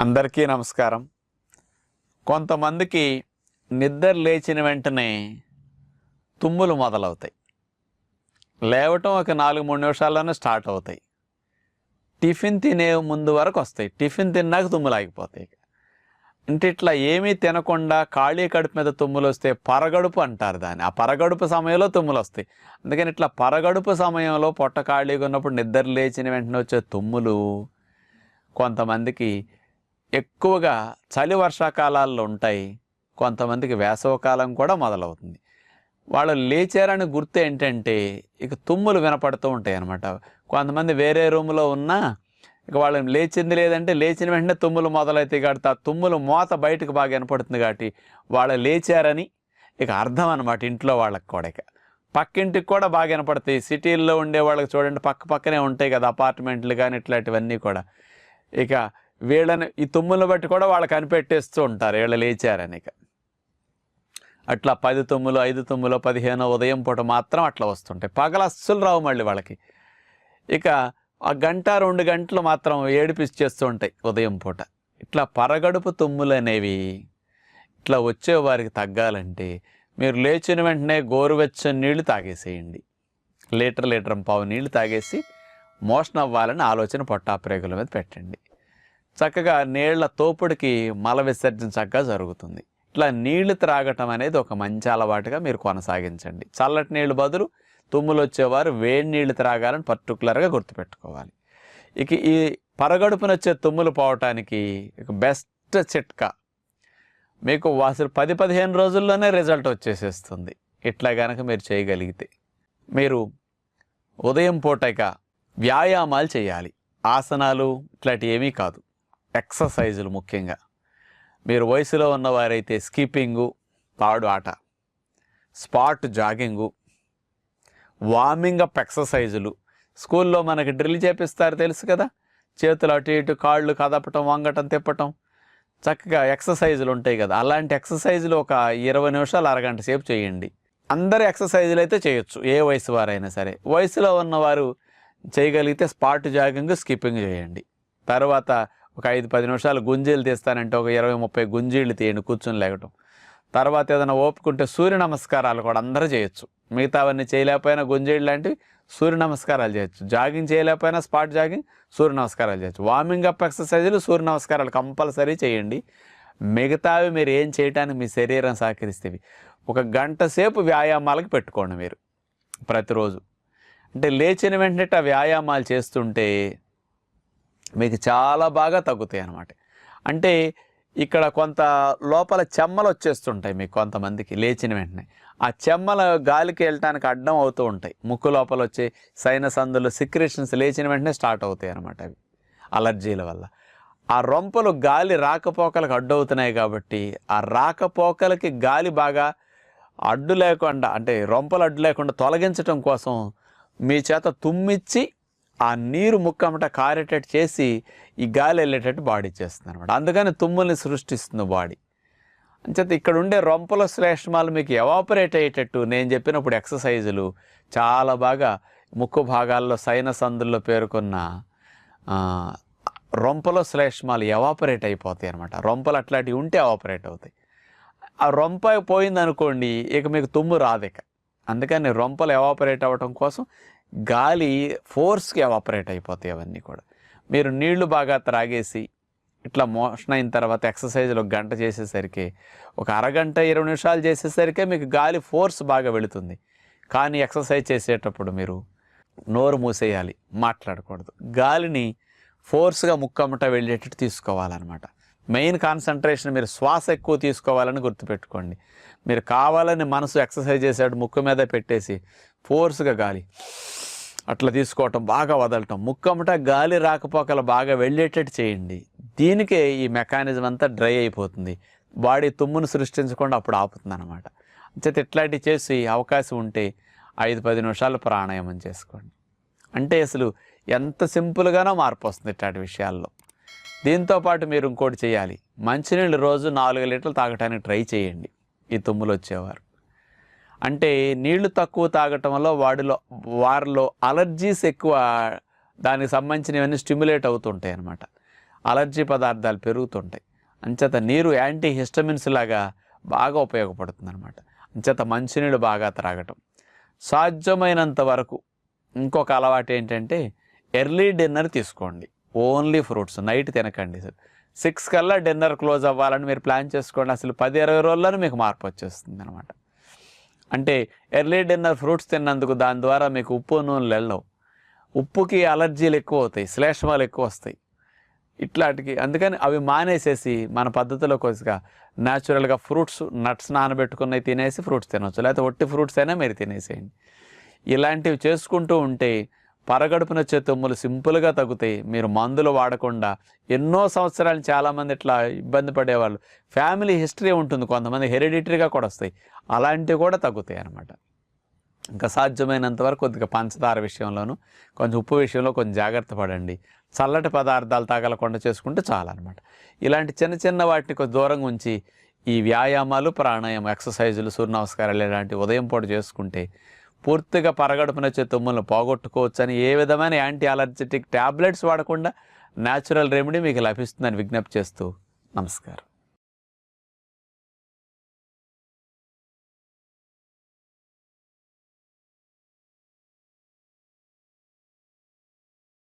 అందరికీ నమస్కారం. కొంతమందికి నిద్ర లేచిన వెంటనే తుమ్ములు మొదలవుతాయి. లేవటం ఒక నాలుగు మూడు నిమిషాల్లోనే స్టార్ట్ అవుతాయి. టిఫిన్ తినే ముందు వరకు వస్తాయి. టిఫిన్ తిన్నాక తుమ్ములు ఆగిపోతాయి అంటే ఇట్లా ఏమీ తినకుండా ఖాళీ కడుపు మీద తుమ్ములు వస్తే పరగడుపు అంటారు దాన్ని. ఆ పరగడుపు సమయంలో తుమ్ములు వస్తాయి. అందుకని ఇట్లా పరగడుపు సమయంలో పొట్ట ఖాళీగా ఉన్నప్పుడు నిద్ర లేచిన వెంటనే వచ్చే తుమ్ములు కొంతమందికి ఎక్కువగా చలి వర్షాకాలాల్లో ఉంటాయి. కొంతమందికి వేసవకాలం కూడా మొదలవుతుంది. వాళ్ళు లేచారని గుర్తు ఏంటంటే ఇక తుమ్ములు వినపడుతూ ఉంటాయి అన్నమాట కొంతమంది వేరే రూమ్లో ఉన్నా ఇక వాళ్ళు లేచింది లేదంటే లేచిన వెంటనే తుమ్ములు మొదలవుతాయి కాబట్టి ఆ తుమ్ములు మోత బయటకు బాగా వినపడుతుంది కాబట్టి వాళ్ళు లేచారని ఇక అర్థం అనమాట ఇంట్లో వాళ్ళకి కూడా ఇక. పక్కింటికి కూడా బాగా వినపడతాయి. సిటీల్లో ఉండే వాళ్ళకి చూడండి పక్క పక్కనే ఉంటాయి కదా అపార్ట్మెంట్లు కానీ ఇట్లాంటివన్నీ కూడా. ఇక వీళ్ళని ఈ తుమ్ములను బట్టి కూడా వాళ్ళు కనిపెట్టేస్తూ ఉంటారు. వీళ్ళు లేచారని ఇక. అట్లా పది తుమ్ములు ఐదు తుమ్ములు పదిహేను ఉదయం పూట మాత్రం అట్లా వస్తుంటాయి. పగల అస్సలు రావు మళ్ళీ వాళ్ళకి. ఇక ఆ గంట రెండు గంటలు మాత్రం ఏడిపిచ్చేస్తూ ఉంటాయి ఉదయం పూట. ఇట్లా పరగడుపు తుమ్ములు అనేవి ఇట్లా వచ్చే వారికి తగ్గాలంటే మీరు లేచిన వెంటనే గోరువెచ్చని నీళ్ళు తాగేసేయండి. లీటర్ లీటర్ పావు నీళ్ళు తాగేసి మోషన్ అవ్వాలని ఆలోచన పొట్టాప్రేగుల మీద పెట్టండి. చక్కగా నీళ్ళ తోపుడికి మల విసర్జన చక్కగా జరుగుతుంది. ఇట్లా నీళ్ళు త్రాగటం అనేది ఒక మంచి అలవాటుగా మీరు కొనసాగించండి. చల్లటి నీళ్ళు బదులు తుమ్ములు వచ్చేవారు వేడి నీళ్ళు త్రాగాలని పర్టికులర్గా గుర్తుపెట్టుకోవాలి. ఇక ఈ పరగడుపున వచ్చే తుమ్ములు పోవటానికి బెస్ట్ చిట్కా. మీకు అసలు పది పదిహేను రోజుల్లోనే రిజల్ట్ వచ్చేసేస్తుంది. ఇట్లా కనుక మీరు చేయగలిగితే. మీరు ఉదయం పూటగా వ్యాయామాలు చేయాలి. ఆసనాలు ఇట్లాంటివి ఏమీ కాదు. ఎక్సర్సైజులు ముఖ్యంగా. మీరు వయసులో ఉన్నవారైతే స్కిప్పింగు తాడు ఆట స్పాట్ జాగింగు వార్మింగ్ అప్ ఎక్సర్సైజులు. స్కూల్లో మనకి డ్రిల్ చేపిస్తారు తెలుసు కదా? చేతులు అటు ఇటు కాళ్ళు కదపటం వంగటం తిప్పటం. చక్కగా ఎక్సర్సైజులు ఉంటాయి కదా? అలాంటి ఎక్సర్సైజులు ఒక ఇరవై నిమిషాలు అరగంట సేపు చేయండి. అందరు ఎక్సర్సైజులు అయితే చేయొచ్చు ఏ వయసు వారైనా సరే. వయసులో ఉన్నవారు చేయగలిగితే స్పాట్ జాగింగ్ స్కిప్పింగ్ చేయండి. తర్వాత ఒక ఐదు పది నిమిషాలు గుంజీలు తీస్తానంటే ఒక ఇరవై ముప్పై గుంజీలు తీయండి కూర్చొని లేకటం తర్వాత ఏదైనా ఓపుకుంటే సూర్య నమస్కారాలు కూడా అందరూ చేయొచ్చు. మిగతావన్నీ చేయలేకపోయినా గుంజీలు లాంటివి సూర్య నమస్కారాలు చేయొచ్చు. జాగింగ్ చేయలేకపోయినా స్పాట్ జాగింగ్ సూర్య నమస్కారాలు చేయొచ్చు. వార్మింగ్ అప్ ఎక్సర్సైజులు సూర్య నమస్కారాలు కంపల్సరీ చేయండి. మిగతావి మీరు ఏం చేయడానికి మీ శరీరం సహకరిస్తేవి. ఒక గంట సేపు వ్యాయామాలకు పెట్టుకోండి మీరు. ప్రతిరోజు. అంటే లేచిన వెంటనే ఆ వ్యాయామాలు చేస్తుంటే మీకు చాలా బాగా తగ్గుతాయి అన్నమాట. అంటే ఇక్కడ కొంత లోపల చెమ్మలు వచ్చేస్తుంటాయి మీకు కొంతమందికి లేచిన వెంటనే. ఆ చెమ్మల గాలికి వెళ్ళటానికి అడ్డం అవుతూ ఉంటాయి. ముక్కు లోపల వచ్చే సైనస్ అందులో సిక్రేషన్స్ లేచిన వెంటనే స్టార్ట్ అవుతాయి అన్నమాట అవి. అలర్జీల వల్ల. ఆ రొంపలు గాలి రాకపోకలకు అడ్డవుతున్నాయి కాబట్టి ఆ రాకపోకలకి గాలి బాగా అడ్డు లేకుండా అంటే రొంపలు అడ్డు లేకుండా తొలగించడం కోసం మీ చేత తుమ్మిచ్చి ఆ నీరు ముక్కమట కారేటట్టు చేసి ఈ గాలి వెళ్ళేటట్టు బాడీ చేస్తుంది అనమాట అందుకని తుమ్ముల్ని సృష్టిస్తుంది బాడీ. అంచేత ఇక్కడ ఉండే రొంపల శ్లేష్మాలు మీకు ఎవాపరేట్ అయ్యేటట్టు నేను చెప్పినప్పుడు ఎక్సర్సైజులు చాలా బాగా ముక్కు భాగాల్లో సైనస్ అందుల్లో పేర్కొన్న రొంపల శ్లేష్మాలు ఎవాపరేట్ అయిపోతాయి అనమాట రొంపలు అట్లాంటివి ఉంటే ఎవాపరేట్ అవుతాయి. ఆ రొంప పోయిందనుకోండి ఇక మీకు తుమ్ము రాదు ఇక. అందుకని రొంపలు ఎవాపరేట్ అవ్వటం కోసం గాలి ఫోర్స్కి ఎవాపరేట్ అయిపోతాయి అవన్నీ కూడా. మీరు నీళ్ళు బాగా త్రాగేసి ఇట్లా మోషన్ అయిన తర్వాత ఎక్సర్సైజ్లు ఒక గంట చేసేసరికి ఒక అరగంట ఇరవై నిమిషాలు చేసేసరికి మీకు గాలి ఫోర్స్ బాగా వెళుతుంది. కానీ ఎక్సర్సైజ్ చేసేటప్పుడు మీరు నోరు మూసేయాలి మాట్లాడకూడదు. గాలిని ఫోర్స్గా ముక్కమ్మట వెళ్ళేటట్టు తీసుకోవాలన్నమాట. మెయిన్ కాన్సన్ట్రేషన్ మీరు శ్వాస ఎక్కువ తీసుకోవాలని గుర్తుపెట్టుకోండి. మీరు కావాలని మనసు ఎక్సర్సైజ్ చేసాడు ముక్కు మీద పెట్టేసి ఫోర్స్గా గాలి. అట్లా తీసుకోవటం బాగా వదలటం ముక్కమట గాలి రాకపోకలు బాగా వెళ్ళేటట్టు చేయండి. దీనికే ఈ మెకానిజం అంతా డ్రై అయిపోతుంది. బాడీ తుమ్మును సృష్టించకుండా అప్పుడు ఆపుతుంది అనమాట అంచేత ఇట్లాంటివి చేసి అవకాశం ఉంటే ఐదు పది నిమిషాలు ప్రాణాయామం చేసుకోండి. అంటే అసలు ఎంత సింపుల్గానో మార్పు వస్తుంది ఇట్లాంటి విషయాల్లో. దీంతో పాటు మీరు ఇంకోటి చేయాలి. మంచినీళ్ళు రోజు నాలుగు లీటర్లు తాగడానికి ట్రై చేయండి. ఈ తుమ్ములు వచ్చేవారు. అంటే నీళ్ళు తక్కువ తాగటం వల్ల వాడిలో వారిలో అలర్జీస్ ఎక్కువ దానికి సంబంధించినవన్నీ స్టిమ్యులేట్ అవుతుంటాయి అన్నమాట. అలర్జీ పదార్థాలు పెరుగుతుంటాయి. అంచేత నీరు యాంటీ హిస్టమిన్స్ లాగా బాగా ఉపయోగపడుతుంది అనమాట అంచేత మంచినీళ్ళు బాగా త్రాగటం. సాధ్యమైనంత వరకు ఇంకొక అలవాటు ఏంటంటే ఎర్లీ డిన్నర్ తీసుకోండి. ఓన్లీ ఫ్రూట్స్ నైట్ తినకండి సిక్స్ కల్లా డిన్నర్ క్లోజ్ అవ్వాలని మీరు ప్లాన్ చేసుకోండి. అసలు పది ఇరవై రోజుల్లోనే మీకు మార్పు వచ్చేస్తుంది అనమాట అంటే ఎర్లీ డిన్నర్ ఫ్రూట్స్ తిన్నందుకు దాని ద్వారా మీకు ఉప్పు నూనెలు వెళ్ళవు ఉప్పుకి అలర్జీలు ఎక్కువ అవుతాయి శ్లేష్మాలు ఎక్కువ వస్తాయి. ఇట్లాంటికి అందుకని అవి మానేసేసి మన పద్ధతిలో కొద్దిగా న్యాచురల్గా ఫ్రూట్స్ నట్స్ నానబెట్టుకున్నవి తినేసి ఫ్రూట్స్ తినవచ్చు లేకపోతే ఒట్టి ఫ్రూట్స్ అయినా మీరు తినేసేయండి. ఇలాంటివి చేసుకుంటూ ఉంటే పరగడుపున వచ్చే తుమ్ములు సింపుల్గా తగ్గుతాయి. మీరు మందులు వాడకుండా ఎన్నో సంవత్సరాలు చాలామంది ఇట్లా ఇబ్బంది పడేవాళ్ళు. ఫ్యామిలీ హిస్టరీ ఉంటుంది. కొంతమంది హెరిడిటరీగా కూడా వస్తాయి. అలాంటివి కూడా తగ్గుతాయి అన్నమాట. ఇంకా సాధ్యమైనంత వరకు కొద్దిగా పంచదార విషయంలోనూ కొంచెం ఉప్పు విషయంలో కొంచెం జాగ్రత్త పడండి. చల్లటి పదార్థాలు తగలకుండా చేసుకుంటే చాలన్నమాట ఇలాంటి చిన్న చిన్న వాటిని కొంచెం దూరంగా ఉంచి ఈ వ్యాయామాలు ప్రాణాయామం ఎక్సర్సైజులు సూర్యనమస్కారాలు ఇలాంటి ఉదయం పూట చేసుకుంటే పూర్తిగా పరగడుపున వచ్చే తుమ్ములను పోగొట్టుకోవచ్చు అని ఏ విధమైన యాంటీ అలర్జెటిక్ ట్యాబ్లెట్స్ వాడకుండా న్యాచురల్ రెమెడీ మీకు లభిస్తుందని విజ్ఞప్తి చేస్తూ నమస్కారం.